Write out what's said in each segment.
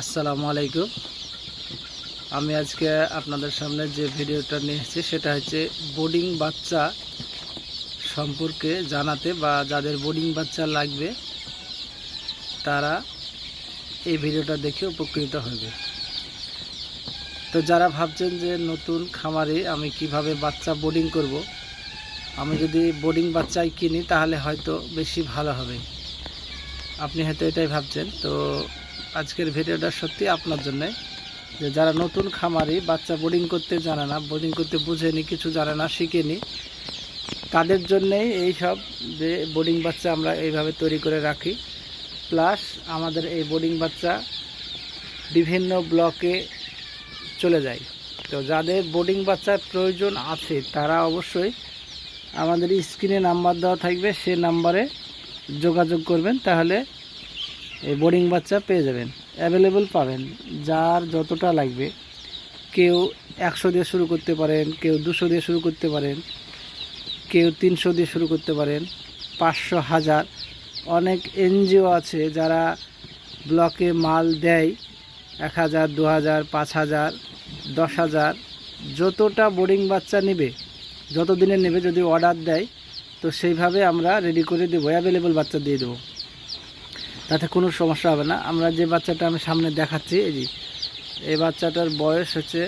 আসসালামু আলাইকুম। আমি আজকে আপনাদের সামনে যে ভিডিওটা নিয়ে এসেছি, সেটা হচ্ছে বোর্ডিং বাচ্চা সম্পর্কে জানাতে বা যাদের বোর্ডিং বাচ্চা লাগবে, তারা এই ভিডিওটা দেখে উপকৃত হবে। তো যারা ভাবছেন যে নতুন খামারে আমি কীভাবে বাচ্চা বোর্ডিং করব, আমি যদি বোর্ডিং বাচ্চাই কিনি, তাহলে হয়তো বেশি ভালো হবে। আপনি হয়তো এটাই ভাবছেন, তো আজকের ভিডিওটা সত্যি আপনার জন্য। যে যারা নতুন খামারি, বাচ্চা বোর্ডিং করতে জানে না বোর্ডিং করতে বুঝেনি, কিছু জানে না, শিখেনি, তাদের জন্যেই এই সব যে বোর্ডিং বাচ্চা আমরা এইভাবে তৈরি করে রাখি। প্লাস আমাদের এই বোর্ডিং বাচ্চা বিভিন্ন ব্লকে চলে যায়। তো যাদের বোর্ডিং বাচ্চার প্রয়োজন আছে, তারা অবশ্যই আমাদের স্ক্রিনে নাম্বার দেওয়া থাকবে, সে নাম্বারে যোগাযোগ করবেন। তাহলে এই বোর্ডিং বাচ্চা পেয়ে যাবেন। অ্যাভেলেবল পাবেন। যার যতটা লাগবে, কেউ একশো দিয়ে শুরু করতে পারেন, কেউ দুশো দিয়ে শুরু করতে পারেন, কেউ তিনশো দিয়ে শুরু করতে পারেন, পাঁচশো, হাজার। অনেক এনজিও আছে যারা ব্লকে মাল দেয়, এক হাজার, দু হাজার, পাঁচ হাজার, দশ হাজার। যতটা বোর্ডিং বাচ্চা নেবে যত দিনের নেবে যদি অর্ডার দেয়, তো সেইভাবে আমরা রেডি করে দেবো অ্যাভেলেবল বাচ্চা দিয়ে দেবো। তাতে কোনো সমস্যা হবে না। আমরা যে বাচ্চাটা আমি সামনে দেখাচ্ছি, এই এই বাচ্চাটার বয়স হচ্ছে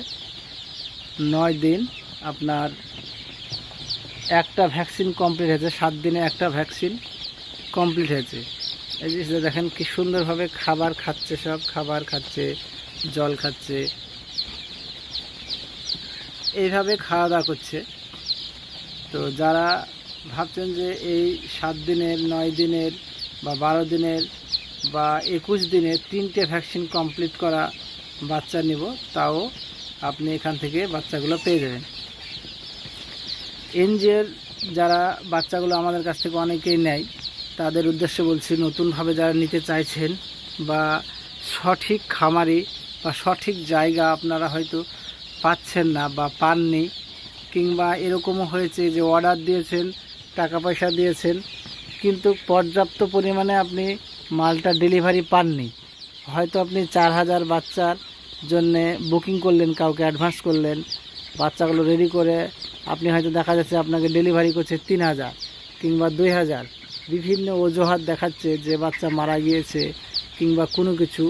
নয় দিন। আপনার একটা ভ্যাকসিন কমপ্লিট হয়েছে, সাত দিনে একটা ভ্যাকসিন কমপ্লিট হয়েছে। এই যে দেখেন কি সুন্দরভাবে খাবার খাচ্ছে সব, খাবার খাচ্ছে, জল খাচ্ছে। এইভাবে খাওয়া দাওয়া করছে। তো যারা ভাবছেন যে এই সাত দিনের, নয় দিনের বা বারো দিনের বা একুশ দিনে তিনটে ভ্যাকসিন কমপ্লিট করা বাচ্চা নিব, তাও আপনি এখান থেকে বাচ্চাগুলো পেয়ে যাবেন। এনজিওর যারা বাচ্চাগুলো আমাদের কাছ থেকে অনেকেই নেয়, তাদের উদ্দেশ্যে বলছি নতুনভাবে যারা নিতে চাইছেন বা সঠিক খামারি বা সঠিক জায়গা আপনারা হয়তো পাচ্ছেন না বা পাননি, কিংবা এরকমও হয়েছে যে অর্ডার দিয়েছেন, টাকা পয়সা দিয়েছেন, কিন্তু পর্যাপ্ত পরিমাণে আপনি মালটা ডেলিভারি পাননি। হয়তো আপনি চার হাজার বাচ্চার জন্যে বুকিং করলেন, কাউকে অ্যাডভান্স করলেন। বাচ্চাগুলো রেডি করে আপনি হয়তো দেখা যাচ্ছে আপনাকে ডেলিভারি করছে তিন হাজার কিংবা দুই হাজার। বিভিন্ন অজুহাত দেখাচ্ছে যে বাচ্চা মারা গিয়েছে কিংবা কোনো কিছু।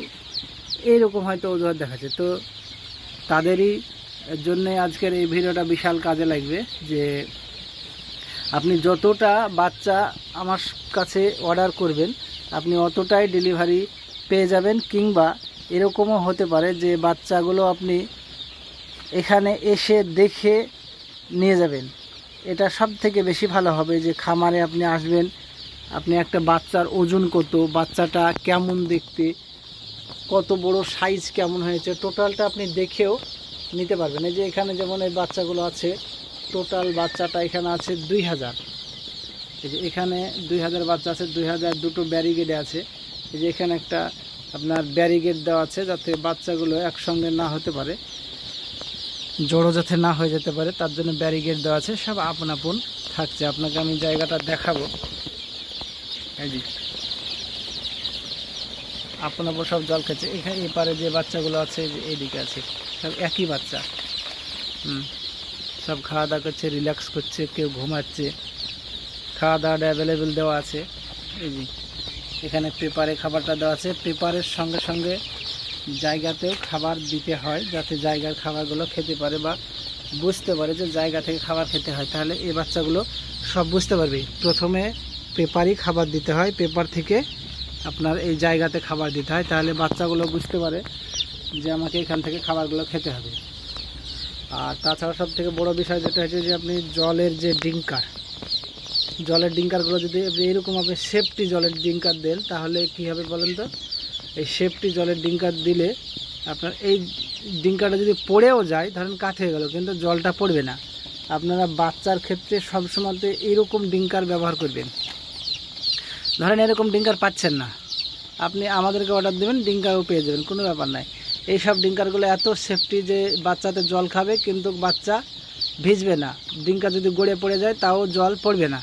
এইরকম হয়তো অজুহাত দেখাচ্ছে। তো তাদেরই জন্যে আজকের এই ভিডিওটা বিশাল কাজে লাগবে যে আপনি যতটা বাচ্চা আমার কাছে অর্ডার করবেন আপনি অতটাই ডেলিভারি পেয়ে যাবেন কিংবা এরকমও হতে পারে যে বাচ্চাগুলো আপনি এখানে এসে দেখে নিয়ে যাবেন। এটা সব থেকে বেশি ভালো হবে যে খামারে আপনি আসবেন, আপনি একটা বাচ্চার ওজন কত, বাচ্চাটা কেমন দেখতে, কত বড় সাইজ কেমন হয়েছে টোটালটা আপনি দেখেও নিতে পারবেন। এই যে এখানে যেমন এই বাচ্চাগুলো আছে টোটাল বাচ্চাটা এখানে আছে দুই হাজার। এই যে এখানে দুই হাজার বাচ্চা আছে, দুই হাজার দুটো ব্যারিগেডে আছে। এই যে এখানে একটা আপনার ব্যারিগেড দেওয়া আছে যাতে বাচ্চাগুলো একসঙ্গে না হতে পারে, জড়ো যাতে না হয়ে যেতে পারে, তার জন্য ব্যারিগেড দেওয়া আছে। সব আপন আপন থাকছে। আপনাকে আমি জায়গাটা দেখাবো। এই যে আপন আপন সব জল খাচ্ছে এখানে এপারে যে বাচ্চাগুলো আছে এইদিকে আছে। সব একই বাচ্চা। হুম। সব খাওয়া দাওয়া করছে রিল্যাক্স করছে, কেউ ঘুমাচ্ছে। খাওয়া দাওয়াটা অ্যাভেলেবেল দেওয়া আছে। এই যে, এখানে পেপারে খাবারটা দেওয়া আছে। পেপারের সঙ্গে সঙ্গে জায়গাতেও খাবার দিতে হয়, যাতে জায়গার খাবারগুলো খেতে পারে বা বুঝতে পারে যে জায়গা থেকে খাবার খেতে হয়। তাহলে এই বাচ্চাগুলো সব বুঝতে পারবে। প্রথমে পেপারই খাবার দিতে হয়। পেপার থেকে আপনার এই জায়গাতে খাবার দিতে হয়। তাহলে বাচ্চাগুলো বুঝতে পারে যে আমাকে এখান থেকে খাবারগুলো খেতে হবে। আর তাছাড়া সব থেকে বড় বিষয় যেটা হচ্ছে যে আপনি জলের যে ডিঙ্কার জলের ডিঙ্কারগুলো যদি আপনি সেফটি জলের ডিঙ্কার দেন, তাহলে কী হবে বলেন তো? এই সেফটি জলের ডিঙ্কার দিলে আপনার এই ডিঙ্কারটা যদি পড়েও যায়, ধরেন কাঠ হয়ে গেল, কিন্তু জলটা পড়বে না। আপনারা বাচ্চার ক্ষেত্রে সবসময়তে এইরকম ডিঙ্কার ব্যবহার করবেন। ধরেন এরকম ডিঙ্কার পাচ্ছেন না। আপনি আমাদেরকে অর্ডার দেবেন, ডিঙ্কারও পেয়ে যাবেন, কোনো ব্যাপার নাই। এই সব ডিঙ্কারগুলো এত সেফটি যে বাচ্চাতে জল খাবে, কিন্তু বাচ্চা ভিজবে না। ডিঙ্কার যদি গড়ে পড়ে যায়, তাও জল পড়বে না।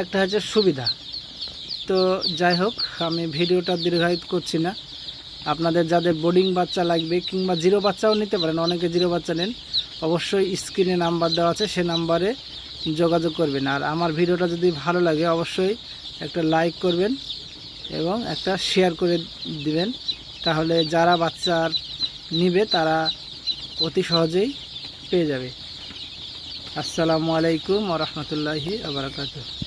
একটা হচ্ছে সুবিধা। তো যাই হোক, আমি ভিডিওটা দীর্ঘায়িত করছি না। আপনাদের যাদের বোর্ডিং বাচ্চা লাগবে কিংবা জিরো বাচ্চাও নিতে পারেন, অনেকে জিরো বাচ্চা নেন, অবশ্যই স্ক্রিনে নাম্বার দেওয়া আছে, সে নাম্বারে যোগাযোগ করবেন। আর আমার ভিডিওটা যদি ভালো লাগে, অবশ্যই একটা লাইক করবেন এবং একটা শেয়ার করে দিবেন। তাহলে যারা বাচ্চার নিবে, তারা অতি সহজেই পেয়ে যাবে। আসসালামু আলাইকুম ওরহমতুল্লাহি আবরাকাতুহ